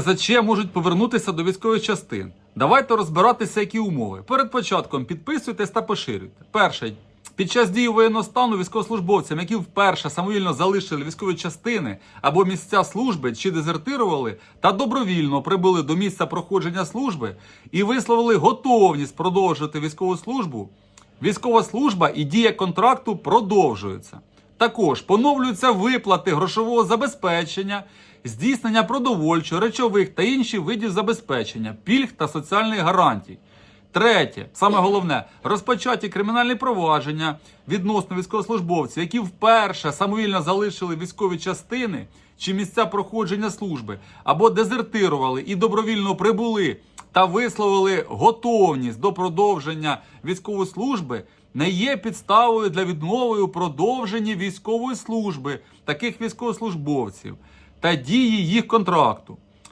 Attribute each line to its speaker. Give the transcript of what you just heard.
Speaker 1: СЗЧ можуть повернутися до військових частин. Давайте розбиратися, які умови. Перед початком підписуйтесь та поширюйте. Перше. Під час дії воєнного стану військовослужбовцям, які вперше самовільно залишили військові частини або місця служби чи дезертирували, та добровільно прибули до місця проходження служби і висловили готовність продовжувати військову службу, військова служба і дія контракту продовжуються. Також поновлюються виплати грошового забезпечення, здійснення продовольчого, речових та інших видів забезпечення, пільг та соціальних гарантій. Третє, саме головне, розпочаті кримінальні провадження відносно військовослужбовців, які вперше самовільно залишили військові частини чи місця проходження служби, або дезертирували і добровільно прибули та висловили готовність до продовження військової служби, не є підставою для відмови у продовженні військової служби таких військовослужбовців та дії їх контракту.